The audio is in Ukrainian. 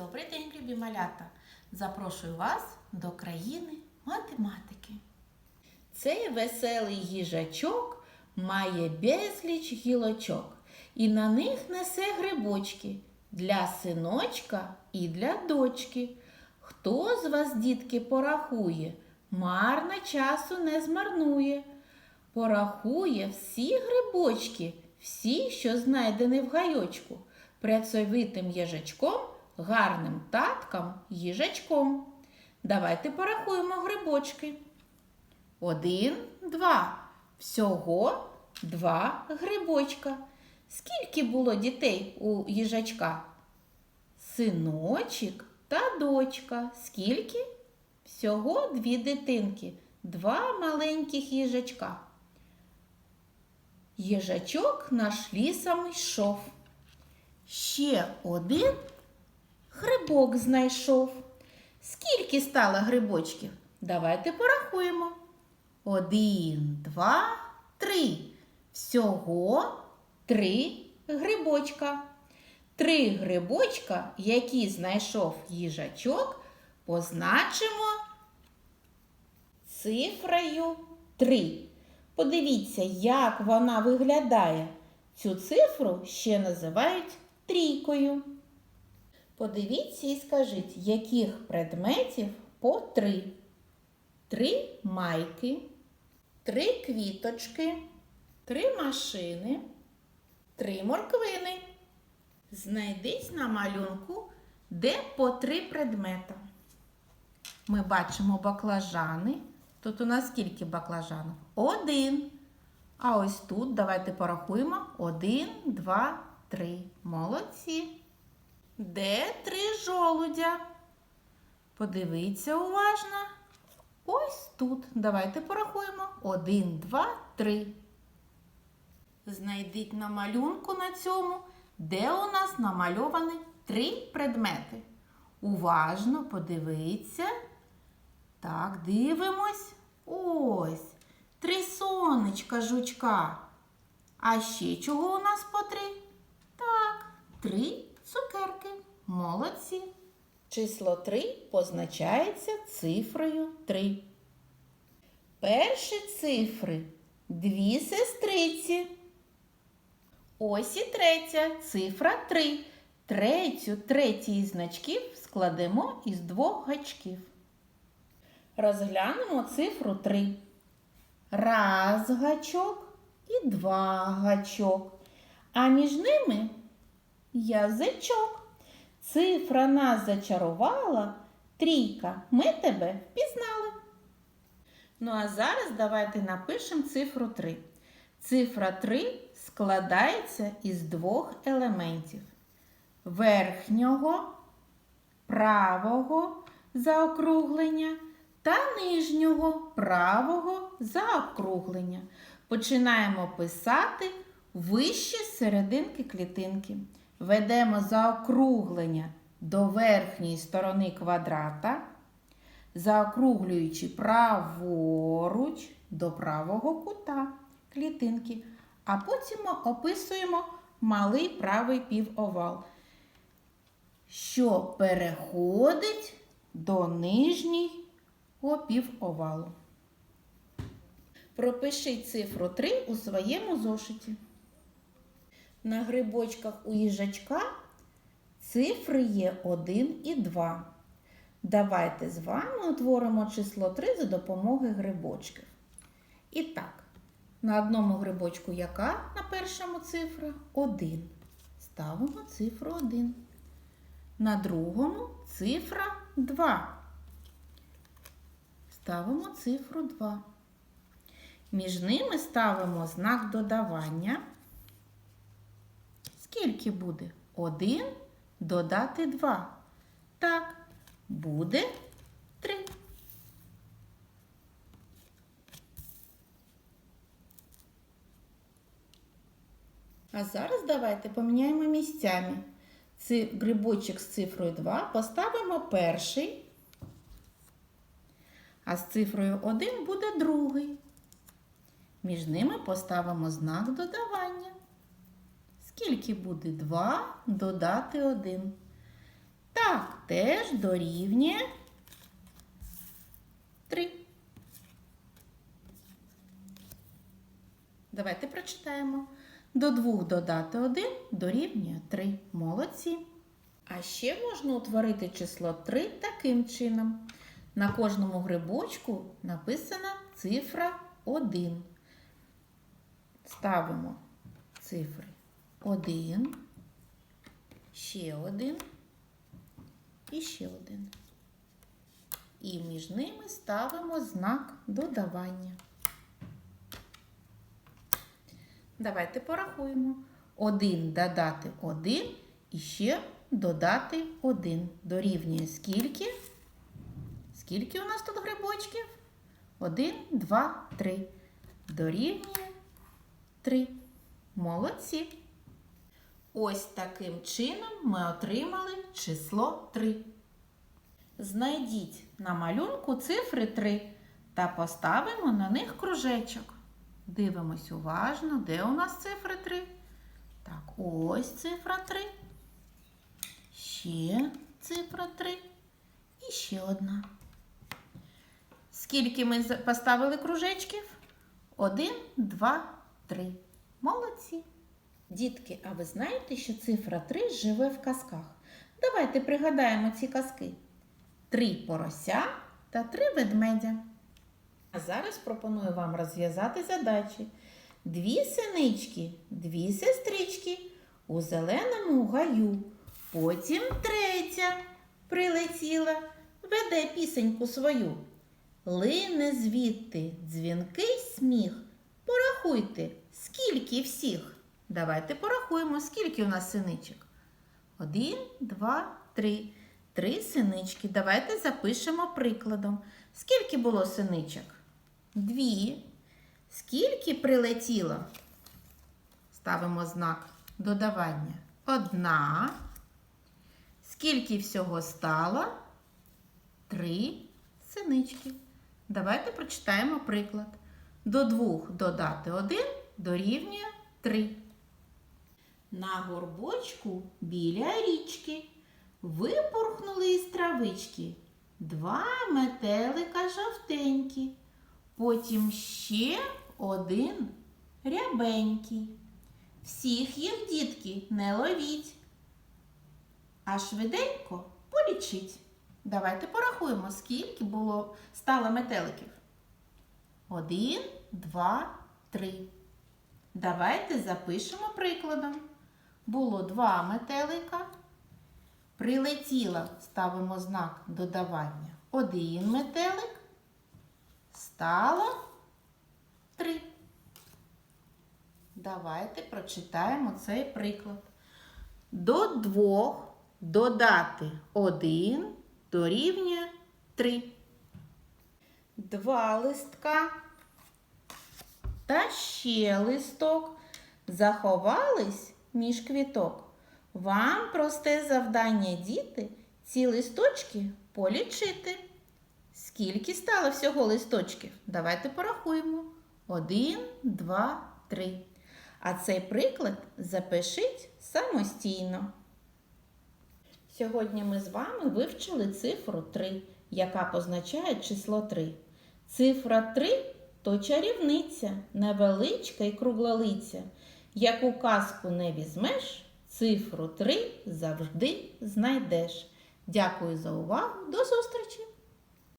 Добрий день, любі малята! Запрошую вас до країни математики. Цей веселий їжачок має безліч гілочок і на них несе грибочки для синочка і для дочки. Хто з вас, дітки, порахує, марно часу не змарнує. Порахує всі грибочки, всі, що знайдені в гайочку, працьовитим їжачком, гарним татком, їжачком. Давайте порахуємо грибочки. Один, два. Всього два грибочка. Скільки було дітей у їжачка? Синочок та дочка. Скільки? Всього дві дитинки, два маленьких їжачка. Їжачок наш лісом йшов. Ще один грибок знайшов. Скільки стало грибочків? Давайте порахуємо. Один, два, три. Всього три грибочка. Три грибочка, які знайшов їжачок, позначимо цифрою 3. Подивіться, як вона виглядає. Цю цифру ще називають трійкою. Подивіться і скажіть, яких предметів по три. Три майки, три квіточки, три машини, три морквини. Знайдіть на малюнку, де по три предмета. Ми бачимо баклажани. Тут у нас скільки баклажанів? Один. А ось тут давайте порахуємо. Один, два, три. Молодці. Де три жолудя? Подивіться уважно. Ось тут. Давайте порахуємо. Один, два, три. Знайдіть на малюнку на цьому, де у нас намальовані три предмети. Уважно подивіться. Так, дивимось. Ось. Три сонечка жучка. А ще чого у нас по три? Так, три цукерки. Молодці. Число 3 позначається цифрою 3. Перші цифри дві сестриці. Ось і третя цифра 3. Третю, третій значків складемо із двох гачків. Розглянемо цифру 3. Раз гачок і два гачок. А між ними язичок. Цифра нас зачарувала. Трійка, ми тебе впізнали. Ну а зараз давайте напишемо цифру 3. Цифра 3 складається із двох елементів: верхнього, правого заокруглення та нижнього правого заокруглення. Починаємо писати вище серединки клітинки. Ведемо заокруглення до верхньої сторони квадрата, заокруглюючи праворуч до правого кута клітинки, а потім описуємо малий правий півовал, що переходить до нижнього півовалу. Пропишіть цифру 3 у своєму зошиті. На грибочках у їжачка цифри є 1 і 2. Давайте з вами утворимо число 3 за допомогою грибочків. І так, на одному грибочку яка на першому цифра? 1. Ставимо цифру 1. На другому цифра 2. Ставимо цифру 2. Між ними ставимо знак додавання. Скільки буде? 1 додати 2. Так, буде 3. А зараз давайте поміняємо місцями. Ци грибочок з цифрою 2 поставимо перший, а з цифрою 1 буде другий. Між ними поставимо знак додавання. Скільки буде 2 додати 1? Так, теж дорівнює 3. Давайте прочитаємо. До 2 додати 1 дорівнює 3. Молодці. А ще можна утворити число 3 таким чином. На кожному грибочку написана цифра 1. Ставимо цифри 1, ще один і ще один. І між ними ставимо знак додавання. Давайте порахуємо. 1 додати 1 і ще додати 1. Дорівнює скільки? Скільки у нас тут грибочків? 1, 2, 3. Дорівнює 3. Молодці. Ось таким чином ми отримали число 3. Знайдіть на малюнку цифри 3 та поставимо на них кружечок. Дивимось уважно, де у нас цифри 3. Так, ось цифра 3. Ще цифра 3. І ще одна. Скільки ми поставили кружечків? Один, два, три. Молодці. Дітки, а ви знаєте, що цифра 3 живе в казках? Давайте пригадаємо ці казки. Три порося та три ведмедя. А зараз пропоную вам розв'язати задачі. Дві синички, дві сестрички у зеленому гаю. Потім третя прилетіла, веде пісеньку свою. Лине звідти дзвінкий сміх. Порахуйте, скільки всіх. Давайте порахуємо, скільки у нас синичок. Один, два, три. Три синички. Давайте запишемо прикладом. Скільки було синичок? Дві. Скільки прилетіло? Ставимо знак додавання. Одна. Скільки всього стало? Три синички. Давайте прочитаємо приклад. До двох додати один дорівнює три. На горбочку біля річки випорхнули із травички два метелика жовтенькі, потім ще один рябенький. Всіх їх, дітки, не ловіть, а швиденько полічіть. Давайте порахуємо, скільки було стало метеликів. Один, два, три. Давайте запишемо прикладом. Було два метелика. Прилетіла, ставимо знак додавання. Один метелик. Стало три. Давайте прочитаємо цей приклад. До двох додати один дорівнює три. Два листка та ще листок заховались між квіток. Вам просте завдання, діти, ці листочки полічити. Скільки стало всього листочків? Давайте порахуємо. Один, два, три. А цей приклад запишіть самостійно. Сьогодні ми з вами вивчили цифру 3, яка позначає число 3. Цифра 3 то чарівниця, невеличка і круглолиця. Яку казку не візьмеш, цифру 3 завжди знайдеш. Дякую за увагу. До зустрічі!